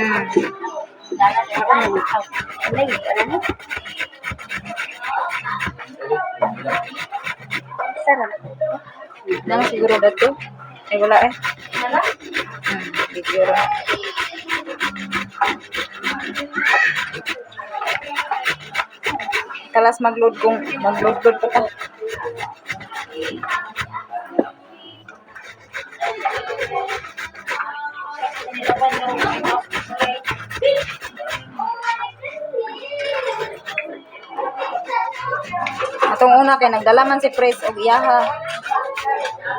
Nang siguro dito. Ay wala eh. siguro. Kalas magload kung magload-load pa ta. Katong una kay nagdala man si Pres og iyaha.